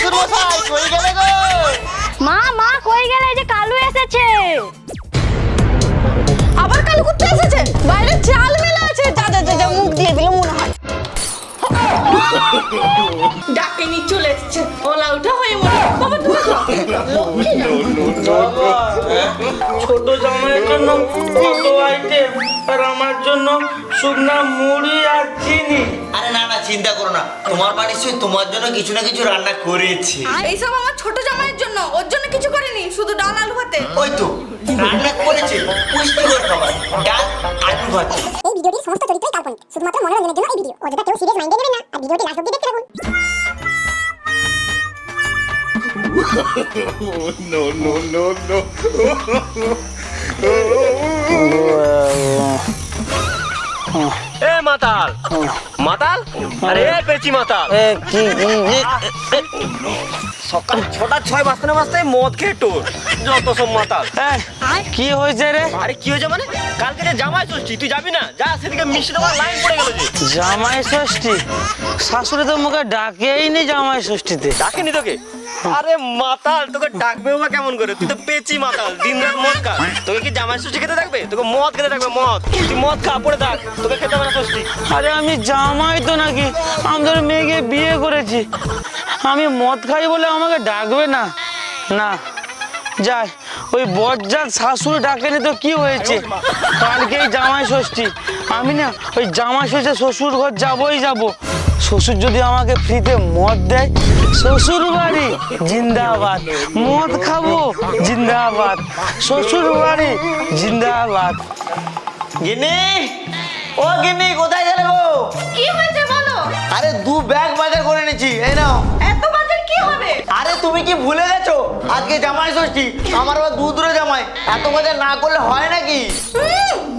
শ্বশুর মশাই কই গেলে গো? মা মা কই গেলে? যে কালু এসেছে। আবার কালু করতে এসেছে? বাইরে চাল মেলা আছে। যা যা যা, মুখ দিয়ে দিলে মনে হয়। ডাকেনি চলে এসেছে। ওলা উঠা হয়ে মনে বাবা তুমি। ছোট জামাইয়ের জন্য কত আইটেম আর আমার জন্য শুকনা মুড়ি আর চিনি। আরে চিন্তা করো না। তোমার মা নিশ্চয়ই তোমার জন্য কিছু না কিছু রান্না করেছে। এইসব আমার ছোট জামাইয়ের জন্য। ওর জন্য কিছু করিনি শুধু ডাল আলু ভাতে। ওই তো রান্না করেছে পুষ্টিকর খাবার। ডাল আলু ভাত। এই ভিডিওটির সমস্ত চরিত্রই কাল্পনিক শুধুমাত্র মনোরঞ্জনের জন্য এই ভিডিও। অযথা কেউ সিরিয়াস মাইন্ডে নেবেন না আর ভিডিওটি লাস্ট অব্দি দেখতে থাকুন। এ মাতাল। মাতাল? আরে পেচি মাতাল। সকাল ছটা ছয় বাজতে বাজতে মদ খেয়ে টোর যত সব মাতাল। কি হয়েছে রে? আরে কি হয়েছে মানে? কালকে যে জামাই ষষ্ঠী তুই যাবি না? যা সেদিকে মিষ্টি দেওয়ার লাইন পড়ে গেল যে। জামাই ষষ্ঠী? শাশুড়ি তো মুখে ডাকেই নি জামাই ষষ্ঠীতে। ডাকেনি তোকে? আরে মাতাল তোকে ডাকবে বা কেমন করে? তুই তো পেচি মাতাল দিন রাত মদ খা। তোকে কি জামাই ষষ্ঠী খেতে থাকবে? তোকে মদ খেতে থাকবে মদ। তুই মদ খা পড়ে থাক। তোকে খেতে হবে না ষষ্ঠী। আরে আমি জামাই তো নাকি আমি তোর মেয়েকে বিয়ে করেছি। আমি মদ খাই বলে আমাকে ডাকবে না? না। যাই ওই বজ্জাত শাশুড়ি ডাকেনি তো কি হয়েছে? কালকেই জামাই ষষ্ঠী। আমি না ওই জামাই ষষ্ঠী শ্বশুর ঘর যাবই যাব। শ্বশুর যদি আমাকে ফ্রিতে মদ দেয় শ্বশুর বাড়ি জিন্দাবাদ। মদ খাব জিন্দাবাদ। শ্বশুর বাড়ি জিন্দাবাদ। গিনি ও গিনি কোথায় গেলে গো? কি হয়েছে বলো? আরে দু ব্যাগ বাজার করে নিয়েছি এই নাও। হবে? আরে তুমি কি ভুলে গেছো? আজকে জামাই ষষ্ঠী আমার আবার দু দূরে জামাই। এত বাজার না করলে হয় নাকি?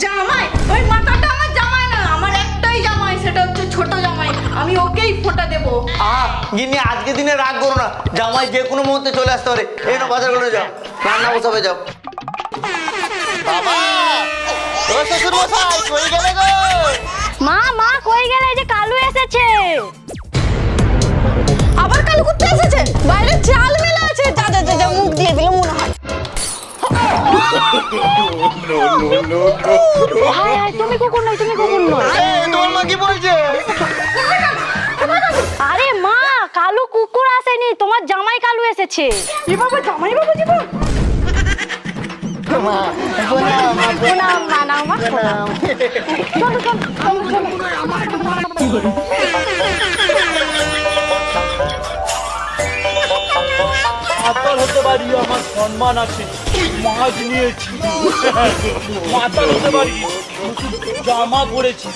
জামাই ওই মাথাটা আমার জামাই না আমার একটাই জামাই সেটা হচ্ছে ছোট জামাই। আমি ওকেই ফোঁটা দেবো। আহ গিন্নি আজকে দিনে রাগ করো না। জামাই যে কোনো মুহূর্তে চলে আসতে পারে। এই না বাজার করে যাও। রান্না বসাবে যাও। বাবা! ও শ্বশুর মশাই কই গেলে গো? মা মা কই গেলে? যে কালু এসেছে। আবার এসেছে? বাইরে চাল মেলা আছে। যা যা যা, মুখ দিয়ে দিলে মনে হয়। তুমি কুকুর নয় তুমি কুকুর নয়। তোমার মা কি বলছে? আরে মা কালু কুকুর আসেনি তোমার জামাই কালু এসেছে। এ বাবা জামাই বাবু জীবন চলো চলো মাতাল হতে পারি, আমার সম্মান আছে। মাছ নিয়েছি। মাতাল হতে পারি জামা পরেছি।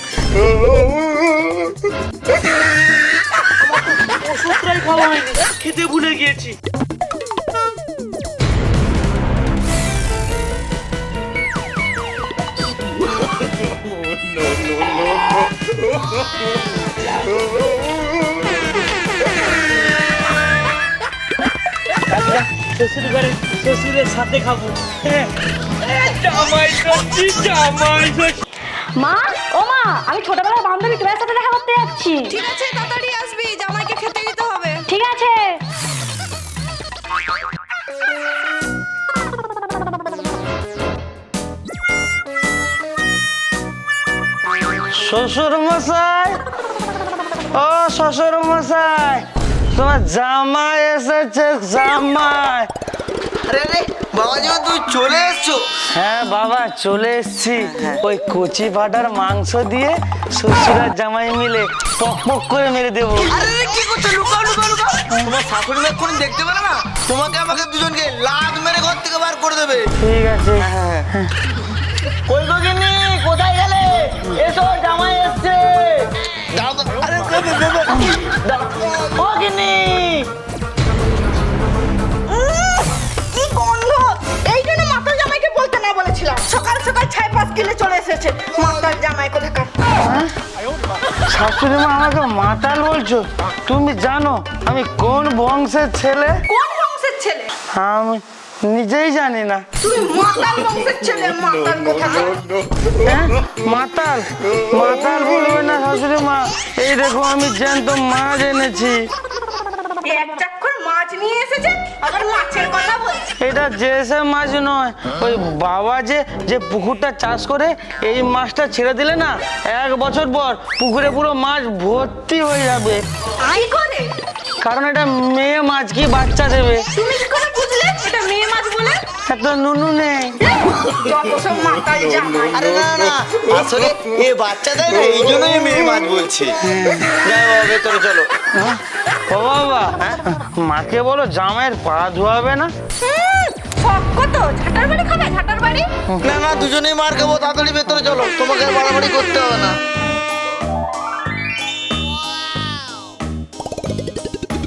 ওষুধটাই খাওয়া হয়নি, খেতে ভুলে গিয়েছি। শ্বশুর ঘরে শ্বশুরের সাথে খাব। জামাই ষষ্ঠী জামাই ষষ্ঠী মা ও মা আমি ছোটবেলার বান্ধবী তোমার সাথে দেখা করতে যাচ্ছি। ঠিক আছে তাড়াতাড়ি আসবি জামাইকে খেতে দিতে হবে। ঠিক আছে। শ্বশুর মশাই ও শ্বশুর মশাই তোমার জামাই এসেছে জামাই। আরে রে বাবা যেমন তুমি চলে এসছো? হ্যাঁ বাবা চলে এসছি। ওই কচি পাটার মাংস দিয়ে শ্বশুর আর জামাই মিলে পক পক করে মেরে দেবো। আরে রে, কি করছ? লুকাও লুকাও লুকাও। তোমার শাশুড়ি মা এক্ষুনি দেখতে না? তোমাকে আমাকে দুজনকে লাত মেরে ঘর থেকে বার করে দেবে। ঠিক আছে। কই গো গিন্নি? কোথায় গেলে? এসো জামাই এসছে। তো, আরে শাশুড়ি মা আমাকে মাতাল বলছো? তুমি জানো আমি কোন বংশের ছেলে? কোন বংশের ছেলে? আমি নিজেই জানি না। তুমি মাতাল বংশের ছেলে মাতাল কোথাকার হ্যাঁ? মাতাল? মাতাল বলবে না শাশুড়ি মা। এই দেখো আমি জ্যান্ত মাছ এনেছি। এক চাক্ষর নিয়ে এসেছে? আবার মাছের কথা বলছে। এটা জেসে মাছ নয়। ওই বাবা যে যে পুকুরটা চাষ করে এই মাছটা ছেড়ে দিলে না এক বছর পর পুকুরে পুরো মাছ ভর্তি হয়ে যাবে। করে? কারণ এটা মেয়ে মাছ কি বাচ্চা দেবে? তুমি কি করে বুঝলে? এটা মেয়ে মাছ বলে? এত নুনু নেই। আরে না না আসলে এ বাচ্চা দেয় না এই জন্যই মেয়ে মাছ বলছে। যাই বাবা ভেতরে চলো। ও বাবা মাকে বলো জামাইয়ের পা ধোয়াবে না? হুম, শখ কত? ঝাটার বাড়ি খাবে? ঝাটার বাড়ি? না না দুজনেই মার খাব তাড়াতাড়ি ভেতরে চলো। তোমাকে বাড়াবাড়ি করতে হবে না।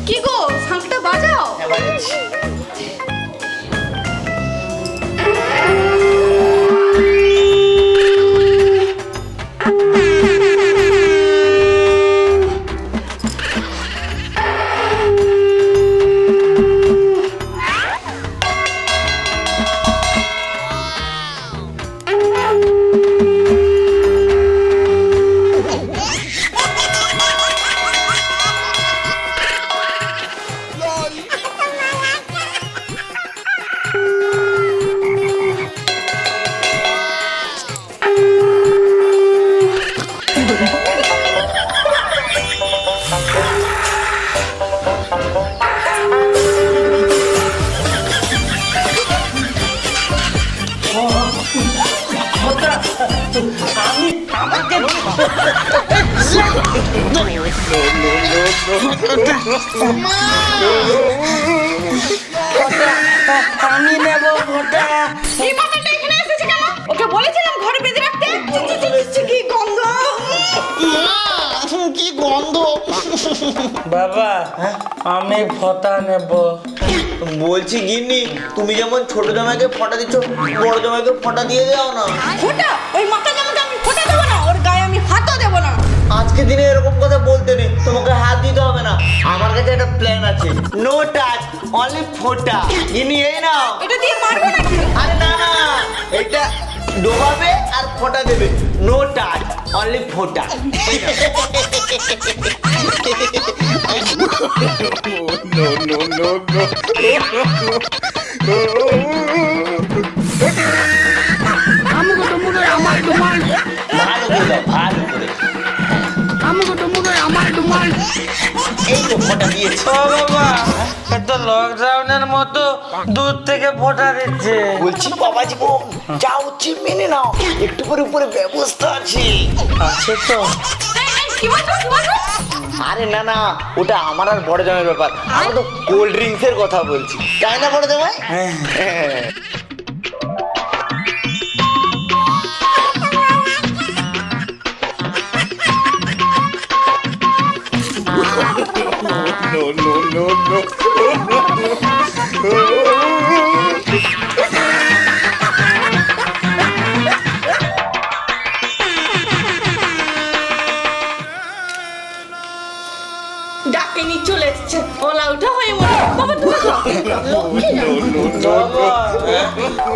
কি গো শাঁখটা বাজাও? আমি নেব ফোটা এই মাথাটা এখানে এসেছে কেন ওকে বলেছিলাম ঘরে বেঁধে রাখতে কি গন্ধ কি গন্ধ বাবা আমি ফটা নেব। বলছি গিন্নি তুমি যেমন ছোট জামাইকে ফটা দিচ্ছ বড় জামাইকে ফটা দিয়ে দাও না। ফোটা? ওই মাথা জামাকে আমি ফোটা দেবো না ওর গায়ে আমি হাতও দেবো না। আজকে দিনে এরকম কথা বলতে নেই তোমাকে হাত দিতে হবে না আমার কাছে একটা প্ল্যান আছে নো টাচ অনলি ফোটা ইনি এই নাও এটা দিয়ে মারবে নাকি আরে না না এটা ডোবাবে আর ফোটা দেবে নো টাচ অনলি ফোটা এই নাও। ভালো ফোটা দিয়েছে। ও বাবা এত লকডাউনের মতো দূর থেকে ফোটা দিচ্ছে। বলছি বাবা জীবন যা হচ্ছে মেনে নাও। একটু করে উপরে ব্যবস্থা আছে। আছে তো। এই, এই, কি বলছো কি বলছো? আরে না না ওটা আমার আর বড় জামাইয়ের ব্যাপার। আমরা তো কোল্ড ড্রিঙ্কসের কথা বলছি। তাই না বড় জামাই? হ্যাঁ। হ্যাঁ। ডাকে নিয়ে চলে এসছে। ওলা উঠা হয়ে মনে বাবা তুমি লক্ষ্মী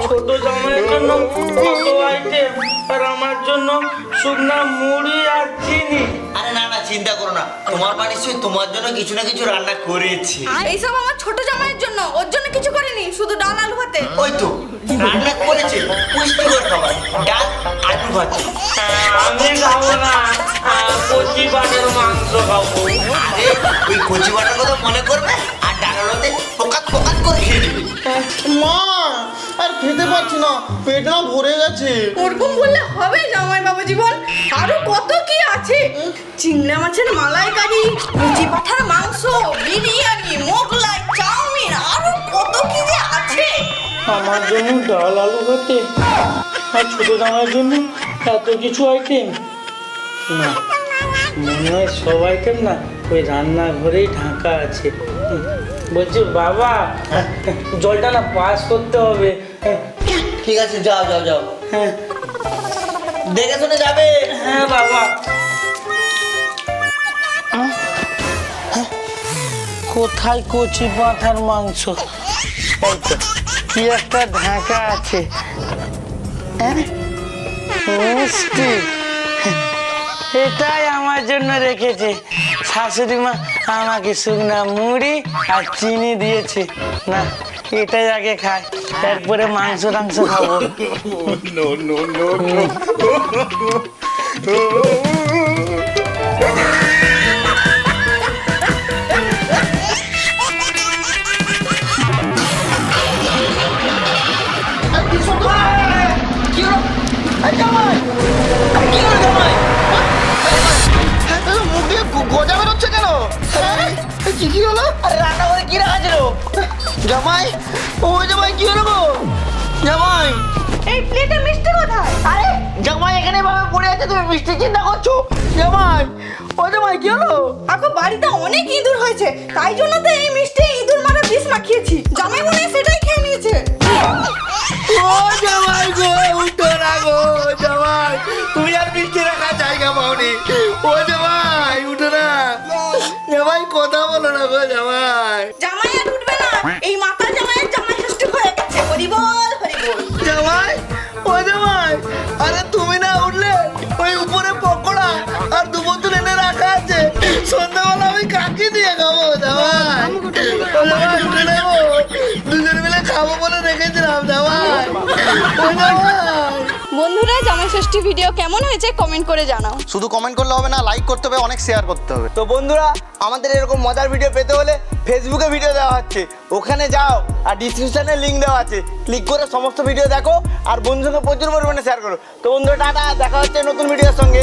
ছোট জামাইয়ের জন্য কত আইটেম আর আমার জন্য শুকনা মুড়ি আর চিনি। চিন্তা করো না। তোমার মা নিশ্চয়ই তোমার জন্য কিছু না কিছু রান্না করেছে। এইসব আমার ছোট জামাইয়ের জন্য। ওর জন্য কিছু করিনি শুধু ডাল আলু ভাতে। ওই তো রান্না করেছে পুষ্টিকর খাবার। ডাল আলু ভাজি আমি খাব না। কচি বাটের মাংস খাব। আরে ওই কচি বাটার কথা মনে করবে? আর ডাল আলুতে পোকাত পোকাত করে খেয়ে নেবে। মা আর খেতে পারছি না পেট না ভরে গেছে। ওরকম বললে হবে জামাই বাবু জীবন আরও কত কি আছে? চিংড়া মাছের মালাইকারি মুচি পাঠার মাংস বিরিয়ানি মোগলাই চাউমিন আরও কত কি যে আছে? আমার জন্য ডাল আলু ভাতে আর ছোট জামাইয়ের জন্য এত কিছু আইটেম না মনে হয় সব আইটেম না ওই রান্নাঘরেই ঢাকা আছে। বলছি বাবা জলটা না পাস করতে হবে। ঠিক আছে যাও যাও যাও। হ্যাঁ। দেখে শুনে যাবে? হ্যাঁ বাবা। কোথায় কচি পাঁঠার মাংস? এই তো কি একটা ঢাকা আছে। হ্যাঁ? মিষ্টি। এটাই আমার জন্য রেখেছে। শাশুড়ি মা আমাকে শুকনা মুড়ি আর চিনি দিয়েছে। না এটাই আগে খাই তারপরে মাংস টাংস খাব। মুখ জামাই? ও জামাই কি হলো গো? জামাই। এই প্লেটে মিষ্টি কোথায়? আরে জামাই এখানে ভাবে পড়ে আছে তুমি মিষ্টি চিন্তা করছ? জামাই ও জামাই কি হলো? আকো বাড়িতে অনেক ইঁদুর হয়েছে তাই জন্য তো এই মিষ্টি ইঁদুর মারা বিষ মাখিয়েছি। জামাই মনে সেটাই খেয়ে নিয়েছে। ও জামাই গো উঠো না গো জামাই। তুমি আর মিষ্টি রাখার জায়গা পাওনি। ও জামাই উঠো না। জামাই কথা বলো না গো জামাই। জামাই এই মাতা জামাইয়ের জামাই ষষ্ঠী হয়ে গেছে। হরি বল হরি বল। জামাই ও জামাই আরে তুমি না উঠলে ওই উপরে পকোড়া আর দু বোতল এনে রাখা আছে। সন্ধ্যাবেলা আমি কাকি দিয়ে খাব জামাই। ও জামাই উঠে নেব। দুজন মিলে খাব বলে রেখেছিলাম জামাই। ও জামাই জামাই ষষ্ঠী ভিডিও কেমন হয়েছে কমেন্ট করে জানাও। শুধু কমেন্ট করলে হবে না লাইক করতে হবে, অনেক শেয়ার করতে হবে। তো বন্ধুরা, আমাদের এরকম মজার ভিডিও পেতে হলে ফেসবুকে ভিডিও দেওয়া হচ্ছে। ওখানে যাও, আর ডিসক্রিপশানে লিঙ্ক দেওয়া আছে। ক্লিক করে সমস্ত ভিডিও দেখো, আর বন্ধুকে প্রচুর পরিমাণে শেয়ার করো। তো বন্ধুরা, টাটা, দেখা হচ্ছে নতুন ভিডিওর সঙ্গে।